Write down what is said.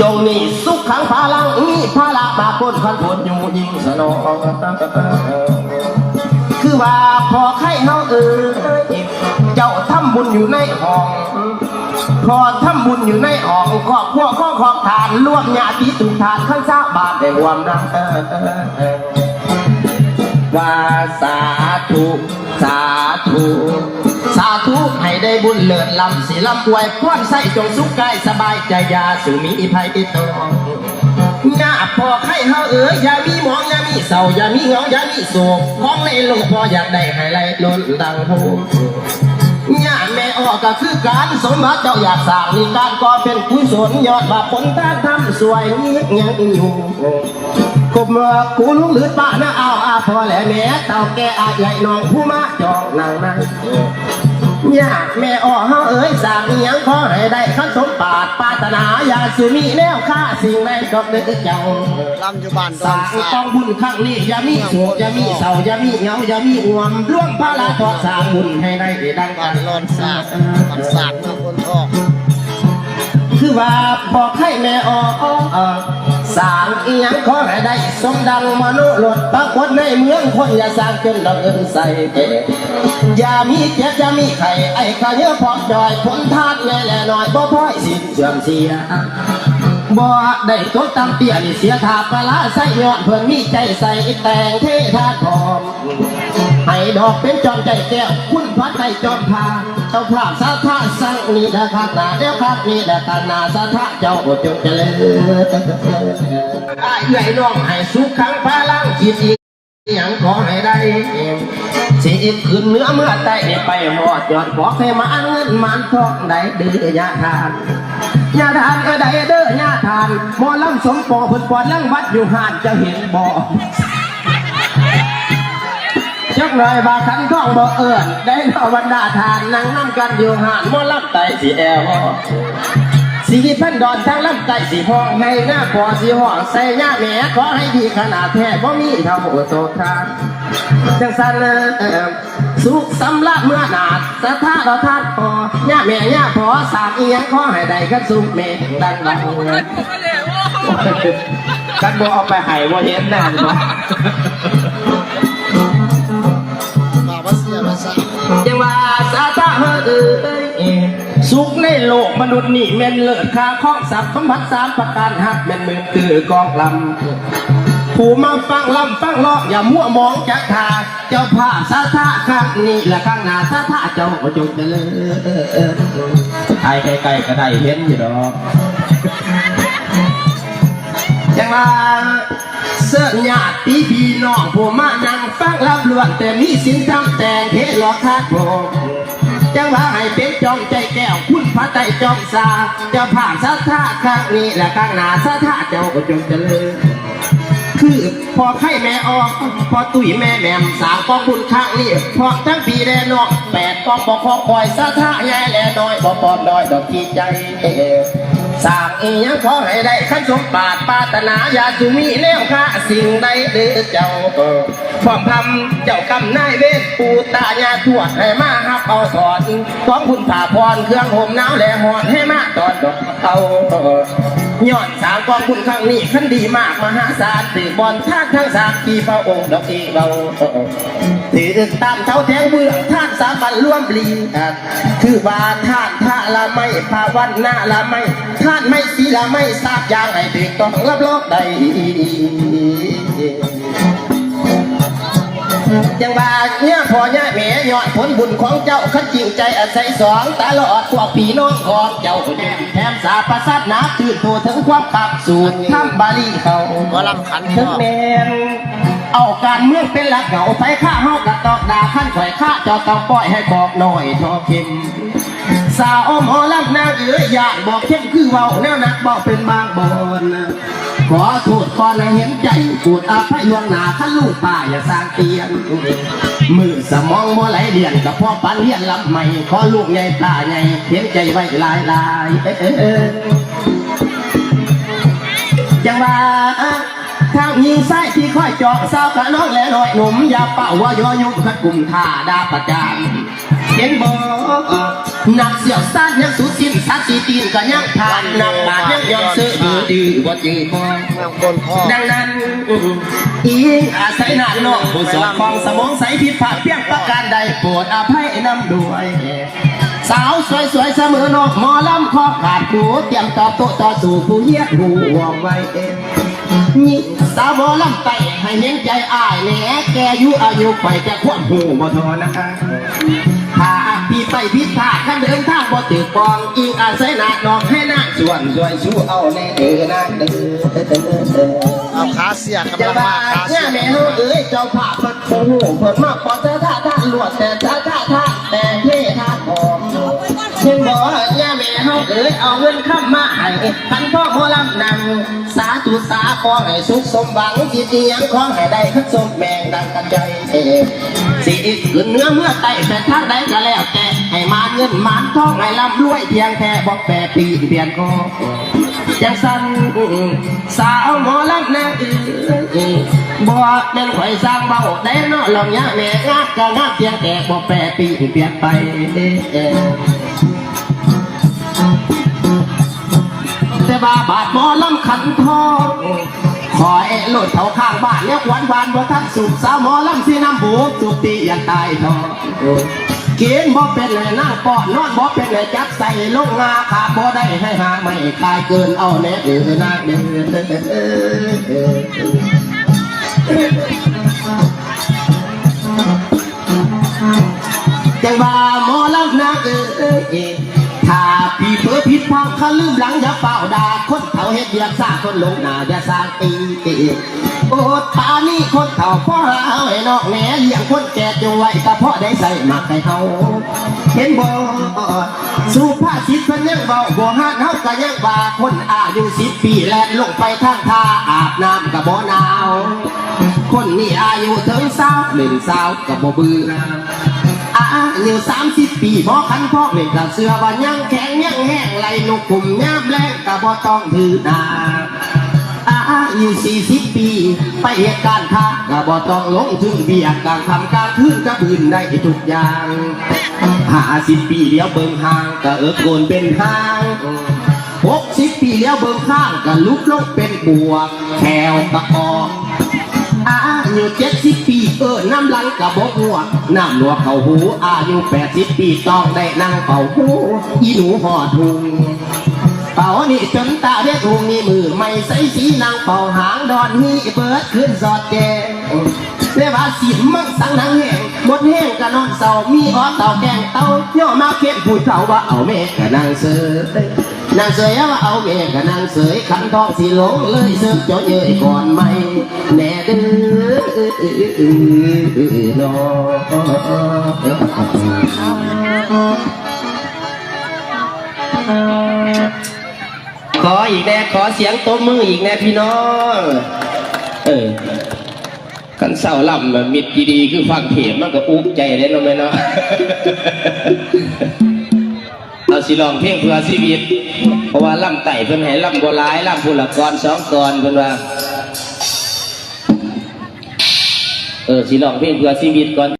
จงมีสุขขังพลังมีพาละมาปนขันผลอยู่ยิงสนองคือว่าพอไข่เฮาเอ้ยเจ้าทำบุญอยู่ในห้องพอทำบุญอยู่ในห้องครอบครัวข้อของทานรวมญาติทุกทานข้างซาบาทแห่งความรัก ว่าสาธุ สาธุ สาธุให้ได้บุญเลิศลำสีลำอวยพรใส่จงสุขกายสบายใจยาสุมีภัยอิตองหน้าพอไข่เฮาเอ๋ยอย่ามีหมองอย่ามีเศร้าอย่ามีเหงาอย่ามีโศกของในโลกพออยากได้ให้ไหลล้นดังโฮย่าแม่ออกก็คือการสมบัติเจ้าอยากสร้างนี่การก็เป็นกุศลยอดบาปผลท่านทำสวยนี้ยังอยู่ กบเมื่อกูลุงหรือป้านะเอาอาพอแหละแม่เต่าแก่อาใหญ่น้องผู้มาจองนางนั้นย่าแม่อ้อเฮาเอ๋ยสร้างอิหยังขอให้ได้ขันสมปารปรารถนาอย่าสุมีแนวค่าสิ่งใดก็เด้อเจ้าลำอยู่บ้านสานงสากองบุญครั้งนี้อย่ามีโศกอย่ามีเศร้าอย่ามีเหงาอย่ามีอ่วมร่วมพระลาทอสางบุญให้ได้ดังกันนลอนสากบ้านสากเมืองคนทองคือว่าบอกให้แม่ออกเออ สร้างอีหยังขอให้ได้สมดังมนุษย์หลดปรากฏในเมืองคนอย่าสร้างจนดังเอินใส่เกอย่ามีเจ็บอย่ามีไข่ไอ้ข้าเยอะพอจอยผลทานไงแหละหน่อยบ่พ้อยสิ้นเสื่อมเสียบ่ได้ตกตำเตี้ยนี่เสียทาปลาร้าใส่ยอดเพิ่อนมีใจใส่แต่งเทธาทอง ให้ดอกเป็นจอมใจแก้วคุณพระใจจอมพาเจ้าพระสาธาสังนีดาคานาเดียวครับนี่ดาคานาสาธาเจ้าจงเจริญไอ้ใหญ่น้องให้สุขขังพาลังคิดอีกอย่างขอให้ได้สิขึ้นเนื้อเมื่อไต่ไปหอดยอดขอให้มาเงินมันทองได้ดื้อยาทานยาทานก็ได้เด้อยาทานหมอลำสมปอเพิ่นปอดลังวัดอยู่หาดจะเห็นบ่ จักหน่อยบาขันท่องบ่เอิญได้นอวันดาทานนั่งน้ำกันอยู่ห่านมอลำไตสีแอวสีพันดอนทั้งลำไตสีห้องให้หน้าคอสีห้องใส่หน้าแหม่ขอให้ดีขนาดแท้บ่มีเท่าโตทานจังสันเอ่อสุขสำลักเมื่อนาดสะท่าเราทานพอย่าแม่ย่าพอสามอีหยังขอให้ได้กันสุขเมฆดังดังกันบ่เอาไปให้บ่เห็นแน่บ่มา เอ้ยสุขในโลกมนุษย์นี่แม่นเลิศค่าของสัตว์สมบัติสามประการหักแม่นมือคือกองลำผู้มาฟังลำฟังลาะอย่ามั่วมองจักทาเจ้าภาพสาธาข้างนี้และข้างหน้าสาธาเจ้าก็จงเจริญไอ้ใกล้ๆก็ได้เห็นอยู่ดอกจังว่าเสื้อญาติพี่น้องผู้มานั่งฟังรับล้วนแต่มีสินทำแต่งเทหลอกทักโผม จังว่าให้เป็นจองใจแก้วคุณพระใจจองสาเจ้าผ่านสาธาข้างนี้และข้างหน้าสาธาเจ้าก็จงเจริญคือพอไข่แม่ออกพอตุ๋ยแม่แหม่มสามกองบุญข้างนี้พอทั้งปีแดนอกแปดกองปอกคอคอยสะท่าแย่แลน้อยบ่ปอมน้อยดอกที่ใจ สร้างอีหยังขอให้ได้ขันสมบาทปาตนาอย่าสุมีแนวค่าสิ่งใดเด้อเจ้าพร้อมทำเจ้ากำนายเวทปูตายาทวดให้มาหับเอาสอนของคุณผ่าพรเครื่องห่มหนาวและหอนให้มาตอนดอกเอา ยอนสามกองคุณครั้งนี้ขันดีมากมหาศาลถือบอลทากทั้งสามที่พระองค์ดอกอีเบาถือตามเท้าแทงเบื้องท่านสามันร่วมบลีคือว่าท่านท่าละไม่ภาวันหน้าละไม่ท่านไม่สีละไม่ทราบอย่างให้ถึงต้องรับรองใด จังบาเนี่ยพอย่าแม่ยอดผลบุญของเจ้าขันจริงใจอาศัยสองตลอดพวกพี่น้องของเจ้าแถมสาประสัดนาตื่นตัวถึงความปักสูตรทำบาลีเขาหมอลำขันถึงแมนเอาการเมืองเป็นหลักเหงาไปฆ่าเฮากระตอกดาขั้นข่อยฆ่าเจ้าต้องปล่อยให้บอกหน่อยทอเข็มสาวอมหอลำนางเอ๋ยอยากบอกเข้มคือเว้าแนวนักบอกเป็นบางบอน ขอโทษก่อนให้เห็นใจปวดอาภัยล่วงหน้าขันลูกป้าอย่าสร้างเตียงมือสมองบ่ไหลเลียนกับพ่อปันเลียนลำใหม่ขอลูกใหญ่ตาใหญ่เห็นใจไว้หลายหลายเอ้ยเอ้ยเอ้ยจังว่าทางยิงไส้ที่ค่อยเจาะสาวกะน้องและน้อยหนุ่มอย่าเป่าว่ายอยุ่งขัดกลุ่มท่าดาประจาน ห็นบ่นักเสียวซ่านยังสุดสิ้นสัตว์ตีตีนก็ยังผ่านนักบาดยังยอมซื้อดีดีจื้อบ่จื้อบ่เมืองคนทอดังนั้นอีงอาศัยหน้าน้องผู้สอดคล้องสมองใสผิดพลาดเพียงประการใดโปรดอภัยนำด้วยสาวสวยๆเสมอนองหมอลำคอขาดหูเตรียมตอบโต้ต่อสู่ผู้เยียดหูวงไว้เองนี่สาวหมอลำไตให้เห็นใจอ้ายแหน่แกอายุอายุไปจะควบหูบ่ทอนะคะ พี่ไปพิดพลาดขันเดินทางบ่ตือกองอิงอาศัยหน้าน้องให้หน้าส่วนสวยสู้เอาแน่เด้อนะเด้อเอาขาเสียกำลังบามาขาเนี่เสียแม่เฮาเอ้ยเจ้าภาพเพิ่นโอ้โหเพิ่นมาขอเจ้าท่าท่าลวดแต่ท่าท่าท่าแต่เท่ท่าหอมเพิ่นบอกเนี่ยแม่เฮาเอ้ยเอาเงินค้ำมาให้พันพ่อหมอลำนังสาธุสาขอให้สุขสมหวังจิตอียังขอให้ได้ขึ้นสมแมงดังกันใจเอสิขึ้นเนื้อเมื่อไต่แต่ทางใดก็แล้วแต่ให้มาเงินมาทองให้ร่ำรวยเพียงแค่บอกแปรปีเปลี่ยนคอจังสันสาวหมอลำนะเอ้ยบ่เป็นข่อยสร้างเบาได้เนาะลองยะแม่งาก็งาเพียงแต่บ่แปรปีเปลี่ยนไป แต่ว่าบาดหมอลำขันทองขอเอะโลดเขาข้างบ้านแล้วหวานหวานบ่ทันสุกสาวหมอลำสีน้ำบุกสุกตียันตายทองกินบ่เป็นเลยนั่งปอดนอนบ่เป็นเลยจับใส่ลงงาขาบ่ได้ให้หาไม่ตายเกินเอาแน่เดือนนาเดือนจังว่าหมอลำนะเอ้ยถ้าพี่เผลอผิดพลาดเขาลืมหลังอย่าเป่าด่า เฮ็ดเบียกซาคนลงหนาอย่าสร้างตีโอ้ตานี่คนเฒ่าพ่อเอาให้นอกแหนเลี้ยงคนแก่จงไว้ก็เพราะได้ใส่หมักให้เขาเห็นบ่สุภาษิตเพิ่นยังเบาบ่ฮานเฮาก็ยังว่าคนอายุสิบปีแลนลงไปทางท่าอาบน้ำก็บ่หนาว คนนี้อายุถึงสาวเล่นสาวก็บ่เบื่อ อายุสามสิบปีบ่คันพ่อเล่นกับเสือว่ายังแข็งยังแห้งไหลนกกลุ่มยามแรงก็บ่ต้องถือหนาอายุสี่สิบปี ไปเหตุการณ์ท่าก็บ่ต้องลงถึงเบียกกลางคำกลางคืนก็บืนได้ทุกอย่างห้าสิบปีเลี้ยวเบิ่งห่างก็เอิกโกนเป็นห้างหกสิบปีเลี้ยวเบิ่งข้างก็ลุกลงเป็นบวกแถวก็ออก อายุเจ็ดสิบปีเออน้ำลังกระบอกหัวน้ำหลวกเขาหูอายุแปดสิบปีต้องได้นั่งเป่าหูอีหนูหอดทุงเป่านี่จนตาเรียกทุงนี่มือไม่ใส่สีนางเป่าหางดอนนี่เบิดขึ้นสอดแจงเรียกว่าสิมังสังนังแห้งหมดแห้งกะนอนเศร้ามีอ้อเต่าแกงเต่าย่อมาเข็นผู้เฒ่าว่าเอาแม่กะนางเสย นางเสยว่าเอาเมกะนางเสยขันทองสีหลงเลยเสิร์ฟเจาะเย้ยก่อนไหมแน่เด้อน้ขออีกแน่ขอเสียงตบมืออีกแน่พี่น้อง เออกันเศร้าลำแบมิดดีๆคือฟังเทปมันก็อุกใจเลยเนาะแม่เนาะเอาสิลองเพลงเพื่อชีวิต เพราะว่าล่ำไต่เพิ่นให้ล่ำบัวร้ายล่ำผู้ละกรสองกรเพิ่นว่า เออสิลองเพลงเพื่อชีวิตก่อน